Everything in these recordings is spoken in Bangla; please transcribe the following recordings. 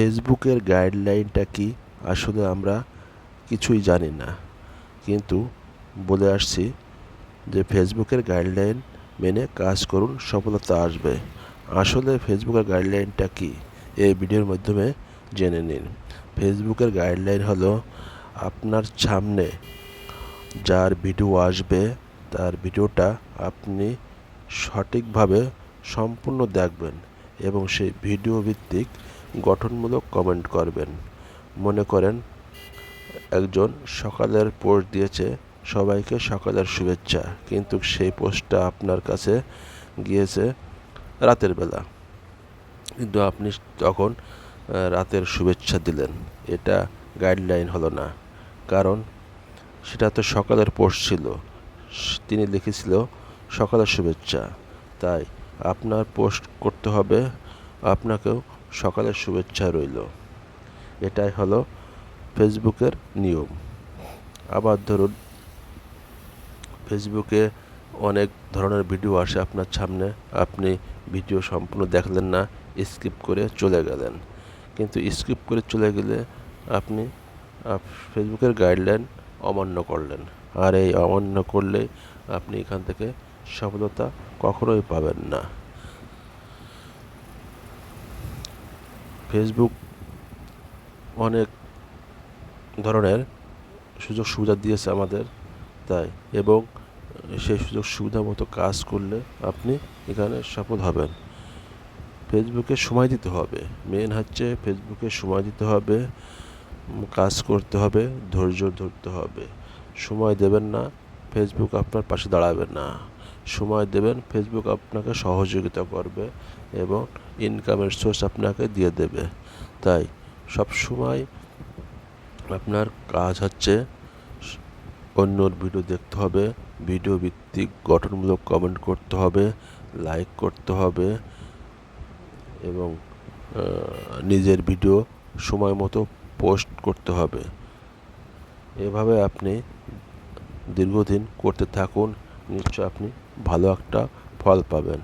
ফেসবুকের গাইডলাইনটা কি? আসলে আমরা কিছুই জানি না। কিন্তু বলে আসছি যে ফেসবুকের গাইডলাইন মেনে কাজ করুন, সফলতা আসবে। আসলে ফেসবুকের গাইডলাইনটা কি? এই ভিডিওর মাধ্যমে জেনে নিন। ফেসবুকের গাইডলাইন হলো আপনার সামনে যার ভিডিও আসবে, তার ভিডিওটা আপনি সঠিকভাবে সম্পূর্ণ দেখবেন এবং সেই ভিডিও ভিত্তিক গঠনমূলক কমেন্ট করবেন। মনে করেন, একজন সকালের পোস্ট দিয়েছে, সবাইকে সকালের শুভেচ্ছা, কিন্তু সেই পোস্টটা আপনার কাছে গিয়েছে রাতের বেলা। কিন্তু আপনি তখন রাতের শুভেচ্ছা দিলেন। এটা গাইডলাইন হলো না। কারণ, সেটা তো সকালের পোস্ট ছিল। তিনি লিখেছিল, সকালের শুভেচ্ছা। তাই আপনার পোস্ট করতে হবে, আপনাকেও সকালের শুভেচ্ছা রইল। এটাই হলো ফেসবুকের নিয়ম। আবার ধরুন, ফেসবুকে অনেক ধরনের ভিডিও আসে আপনার সামনে, আপনি ভিডিও সম্পূর্ণ দেখলেন না, স্কিপ করে চলে গেলেন। কিন্তু স্কিপ করে চলে গেলে আপনি আপ- ফেসবুকের গাইডলাইন অমান্য করলেন। আর এই অমান্য করলে আপনি এখান থেকে সফলতা কখনোই পাবেন না। ফেসবুক অনেক ধরনের সুযোগ সুবিধা দিয়েছে আমাদের, তাই। এবং সেই সুযোগ সুবিধা মতো কাজ করলে আপনি এখানে সফল হবেন। ফেসবুকে সময় দিতে হবে। মেন হচ্ছে ফেসবুকে সময় দিতে হবে, কাজ করতে হবে, ধৈর্য ধরতে হবে। সময় দেবেন না ফেসবুক আপনার পাশে দাঁড়াবে না। সময় দেবেন ফেসবুক আপনাকে সহযোগিতা করবে এবং ইনকামের সোর্স আপনাকে দিয়ে দেবে। তাই সব সময় আপনার কাজ হচ্ছে অন্যর ভিডিও দেখতে হবে ভিডিও ভিত্তিক গঠনমূলক কমেন্ট করতে হবে লাইক করতে হবে এবং নিজের ভিডিও সময় মতো পোস্ট করতে হবে। এভাবে আপনি দীর্ঘদিন করতে থাকুন, নিশ্চয় আপনি ভালো একটা ফল পাবেন।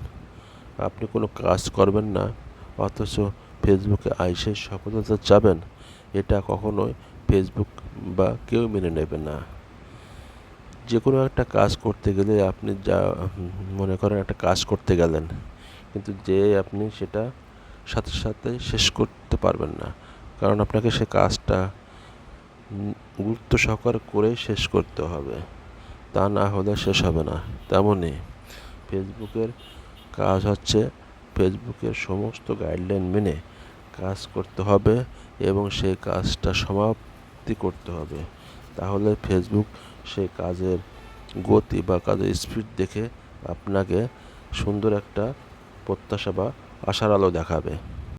আপনি কোনো কাজ করবেন না, অথচ ফেসবুকে আইসে সফলতা চাবেন, এটা কখনোই ফেসবুক বা কেউ মেনে নেবে না। যে কোনো একটা কাজ করতে গেলে আপনি যা, মনে করেন একটা কাজ করতে গেলেন, কিন্তু যে আপনি সেটা সাথে সাথে শেষ করতে পারবেন না, কারণ আপনাকে সে কাজটা গুরুত্ব সহকারে করে শেষ করতে হবে। তা না হলে শেষ হবে না। তেমনই ফেসবুকের কাজ হচ্ছে ফেসবুকের সমস্ত গাইডলাইন মেনে কাজ করতে হবে এবং সেই কাজটা সমাপ্তি করতে হবে। তাহলে ফেসবুক সেই কাজের গতি বা কাজের স্পিড দেখে আপনাকে সুন্দর একটা প্রত্যাশা বা আশার আলো দেখাবে।